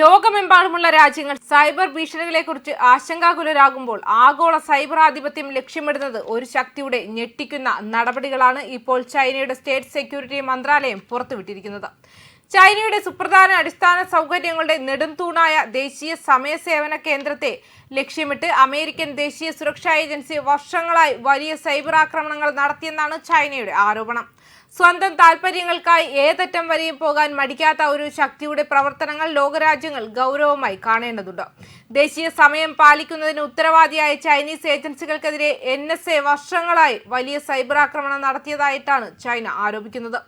ലോകമെമ്പാടുമുള്ള രാജ്യങ്ങൾ സൈബർ ഭീഷണികളെക്കുറിച്ച് ആശങ്കാകുലരാകുമ്പോൾ ആഗോള സൈബർ ആധിപത്യം ലക്ഷ്യമിടുന്നത് ഒരു ശക്തിയുടെ ഞെട്ടിക്കുന്ന നടപടികളാണ് ഇപ്പോൾ ചൈനയുടെ സ്റ്റേറ്റ് സെക്യൂരിറ്റി മന്ത്രാലയം പുറത്തുവിട്ടിരിക്കുന്നത്. ചൈനയുടെ സുപ്രധാന അടിസ്ഥാന സൗകര്യങ്ങളുടെ നെടുംതൂണായ ദേശീയ സമയ സേവന കേന്ദ്രത്തെ ലക്ഷ്യമിട്ട് അമേരിക്കൻ ദേശീയ സുരക്ഷാ ഏജൻസി വർഷങ്ങളായി വലിയ സൈബർ ആക്രമണങ്ങൾ നടത്തിയെന്നാണ് ചൈനയുടെ ആരോപണം. സ്വന്തം താൽപര്യങ്ങൾക്കായി ഏതറ്റം വരെയും പോകാൻ മടിക്കാത്ത ഒരു ശക്തിയുടെ പ്രവർത്തനങ്ങൾ ലോകരാജ്യങ്ങൾ ഗൗരവമായി കാണേണ്ടതുണ്ട്. ദേശീയ സമയം പാലിക്കുന്നതിന് ഉത്തരവാദിയായ ചൈനീസ് ഏജൻസികൾക്കെതിരെ എൻ എസ് എ വർഷങ്ങളായി വലിയ സൈബർ ആക്രമണം നടത്തിയതായിട്ടാണ് ചൈന ആരോപിക്കുന്നത്.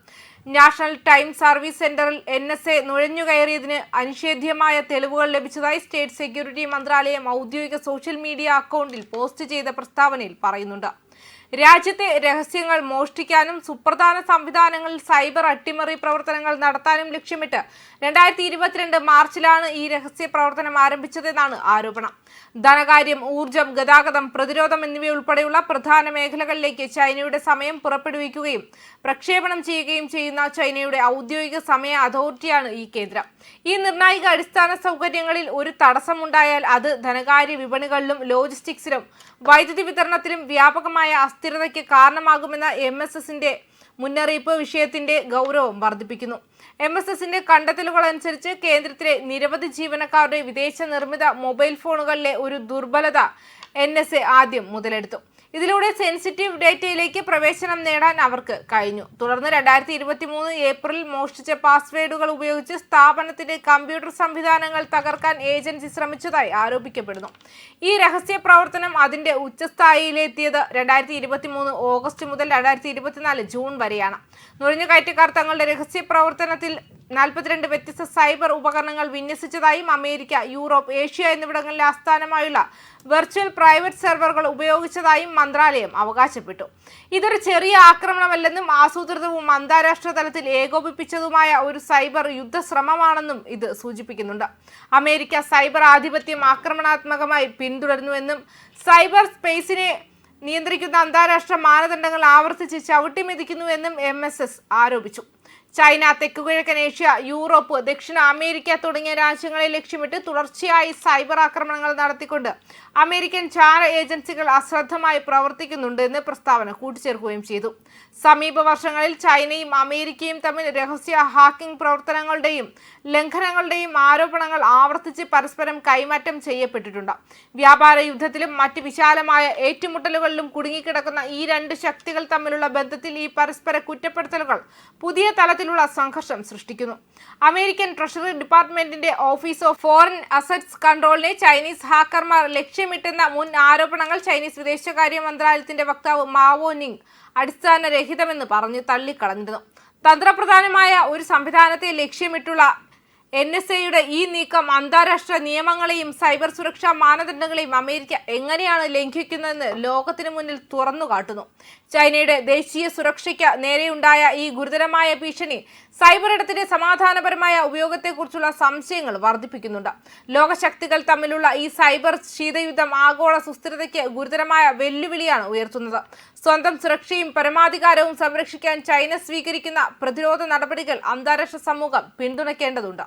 നാഷണൽ ടൈം സർവീസ് സെന്ററിൽ എൻ എസ് എ നുഴഞ്ഞുകയറിയതിന് അനിഷേധ്യമായ തെളിവുകൾ ലഭിച്ചതായി സ്റ്റേറ്റ് സെക്യൂരിറ്റി മന്ത്രാലയം ഔദ്യോഗിക സോഷ്യൽ മീഡിയ അക്കൗണ്ടിൽ പോസ്റ്റ് ചെയ്ത പ്രസ്താവനയിൽ പറയുന്നുണ്ട്. രാജ്യത്തെ രഹസ്യങ്ങൾ മോഷ്ടിക്കാനും സുപ്രധാന സംവിധാനങ്ങളിൽ സൈബർ അട്ടിമറി പ്രവർത്തനങ്ങൾ നടത്താനും ലക്ഷ്യമിട്ട് രണ്ടായിരത്തി ഇരുപത്തിരണ്ട് മാർച്ചിലാണ് ഈ രഹസ്യ പ്രവർത്തനം ആരംഭിച്ചതെന്നാണ് ആരോപണം. ധനകാര്യം ഊർജം ഗതാഗതം പ്രതിരോധം എന്നിവയുൾപ്പെടെയുള്ള പ്രധാന മേഖലകളിലേക്ക് ചൈനയുടെ സമയം പുറപ്പെടുവിക്കുകയും പ്രക്ഷേപണം ചെയ്യുകയും ചെയ്യുന്ന ചൈനയുടെ ഔദ്യോഗിക സമയ അതോറിറ്റിയാണ് ഈ കേന്ദ്രം. ഈ നിർണായക അടിസ്ഥാന സൗകര്യങ്ങളിൽ ഒരു തടസ്സമുണ്ടായാൽ അത് ധനകാര്യ വിപണികളിലും ലോജിസ്റ്റിക്സിലും വൈദ്യുതി വിതരണത്തിലും വ്യാപകമായ അസ്ഥിരതയ്ക്ക് കാരണമാകുമെന്ന എം എസ് എസിന്റെ മുന്നറിയിപ്പ് വിഷയത്തിന്റെ ഗൗരവം വർദ്ധിപ്പിക്കുന്നു. എം എസ് എസിന്റെ കണ്ടെത്തലുകൾ അനുസരിച്ച് കേന്ദ്രത്തിലെ നിരവധി ജീവനക്കാരുടെ വിദേശ നിർമ്മിത മൊബൈൽ ഫോണുകളിലെ ഒരു ദുർബലത എൻ എസ് എ ആദ്യം മുതലെടുത്തു. ഇതിലൂടെ സെൻസിറ്റീവ് ഡേറ്റയിലേക്ക് പ്രവേശനം നേടാൻ അവർക്ക് കഴിഞ്ഞു. തുടർന്ന് രണ്ടായിരത്തി ഇരുപത്തി മൂന്ന് ഏപ്രിൽ മോഷ്ടിച്ച പാസ്വേഡുകൾ ഉപയോഗിച്ച് സ്ഥാപനത്തിന്റെ കമ്പ്യൂട്ടർ സംവിധാനങ്ങൾ തകർക്കാൻ ഏജൻസി ശ്രമിച്ചതായി ആരോപിക്കപ്പെടുന്നു. ഈ രഹസ്യ പ്രവർത്തനം അതിന്റെ ഉച്ചസ്ഥായിയിലെത്തിയത് രണ്ടായിരത്തി ഇരുപത്തി മൂന്ന് ഓഗസ്റ്റ് മുതൽ രണ്ടായിരത്തി ഇരുപത്തിനാല് ജൂൺ വരെയാണ്. നുഴഞ്ഞുകയറ്റക്കാർ തങ്ങളുടെ രഹസ്യ പ്രവർത്തനത്തിൽ നാൽപ്പത്തിരണ്ട് വ്യത്യസ്ത സൈബർ ഉപകരണങ്ങൾ വിന്യസിച്ചതായും അമേരിക്ക യൂറോപ്പ് ഏഷ്യ എന്നിവിടങ്ങളിലെ ആസ്ഥാനമായുള്ള വെർച്വൽ പ്രൈവറ്റ് സെർവറുകൾ ഉപയോഗിച്ചതായും മന്ത്രാലയം അവകാശപ്പെട്ടു. ഇതൊരു ചെറിയ ആക്രമണമല്ലെന്നും ആസൂത്രിതവും അന്താരാഷ്ട്ര തലത്തിൽ ഏകോപിപ്പിച്ചതുമായ ഒരു സൈബർ യുദ്ധശ്രമമാണെന്നും ഇത് സൂചിപ്പിക്കുന്നുണ്ട്. അമേരിക്ക സൈബർ ആധിപത്യം ആക്രമണാത്മകമായി പിന്തുടരുന്നുവെന്നും സൈബർ സ്പേസിനെ നിയന്ത്രിക്കുന്ന അന്താരാഷ്ട്ര മാനദണ്ഡങ്ങൾ ആവർത്തിച്ച് ചവിട്ടിമെതിക്കുന്നുവെന്നും എം ആരോപിച്ചു. ചൈന തെക്കുകിഴക്കൻ ഏഷ്യ യൂറോപ്പ് ദക്ഷിണ അമേരിക്ക തുടങ്ങിയ രാജ്യങ്ങളെ ലക്ഷ്യമിട്ട് തുടർച്ചയായി സൈബർ ആക്രമണങ്ങൾ നടത്തിക്കൊണ്ട് അമേരിക്കൻ ചാര ഏജൻസികൾ അശ്രദ്ധമായി പ്രവർത്തിക്കുന്നുണ്ട് എന്ന് പ്രസ്താവന കൂട്ടിച്ചേർക്കുകയും ചെയ്തു. സമീപ വർഷങ്ങളിൽ ചൈനയും അമേരിക്കയും തമ്മിൽ രഹസ്യ ഹാക്കിംഗ് പ്രവർത്തനങ്ങളുടെയും ലംഘനങ്ങളുടെയും ആരോപണങ്ങൾ ആവർത്തിച്ച് പരസ്പരം കൈമാറ്റം ചെയ്യപ്പെട്ടിട്ടുണ്ട്. വ്യാപാര യുദ്ധത്തിലും മറ്റ് വിശാലമായ ഏറ്റുമുട്ടലുകളിലും കുടുങ്ങിക്കിടക്കുന്ന ഈ രണ്ട് ശക്തികൾ തമ്മിലുള്ള ബന്ധത്തിൽ ഈ പരസ്പര കുറ്റപ്പെടുത്തലുകൾ പുതിയ തലത്തിലുള്ള സംഘർഷം സൃഷ്ടിക്കുന്നു. അമേരിക്കൻ ട്രഷറി ഡിപ്പാർട്ട്മെന്റിന്റെ ഓഫീസ് ഓഫ് ഫോറിൻ അസറ്റ്സ് കൺട്രോളിനെ ചൈനീസ് ഹാക്കർമാർ ലക്ഷ്യമിട്ടെന്ന മുൻ ആരോപണങ്ങൾ ചൈനീസ് വിദേശകാര്യ മന്ത്രാലയത്തിന്റെ വക്താവ് മാവോ നിങ് അടിസ്ഥാനരഹിതമെന്ന് പറഞ്ഞ് തള്ളിക്കളഞ്ഞിരുന്നു. തന്ത്രപ്രധാനമായ ഒരു സംവിധാനത്തെ ലക്ഷ്യമിട്ടുള്ള എൻ എസ് എയുടെ ഈ നീക്കം അന്താരാഷ്ട്ര നിയമങ്ങളെയും സൈബർ സുരക്ഷാ മാനദണ്ഡങ്ങളെയും അമേരിക്ക എങ്ങനെയാണ് ലംഘിക്കുന്നതെന്ന് ലോകത്തിന് മുന്നിൽ തുറന്നു കാട്ടുന്നു. ചൈനയുടെ ദേശീയ സുരക്ഷയ്ക്ക് നേരെയുണ്ടായ ഈ ഗുരുതരമായ ഭീഷണി സൈബർ ഇടത്തിന്റെ സമാധാനപരമായ ഉപയോഗത്തെക്കുറിച്ചുള്ള സംശയങ്ങൾ വർദ്ധിപ്പിക്കുന്നുണ്ട്. ലോകശക്തികൾ തമ്മിലുള്ള ഈ സൈബർ ശീതയുദ്ധം ആഗോള സുസ്ഥിരതയ്ക്ക് ഗുരുതരമായ വെല്ലുവിളിയാണ് ഉയർത്തുന്നത്. സ്വന്തം സുരക്ഷയും പരമാധികാരവും സംരക്ഷിക്കാൻ ചൈന സ്വീകരിക്കുന്ന പ്രതിരോധ നടപടികൾ അന്താരാഷ്ട്ര സമൂഹം പിന്തുണയ്ക്കേണ്ടതുണ്ട്.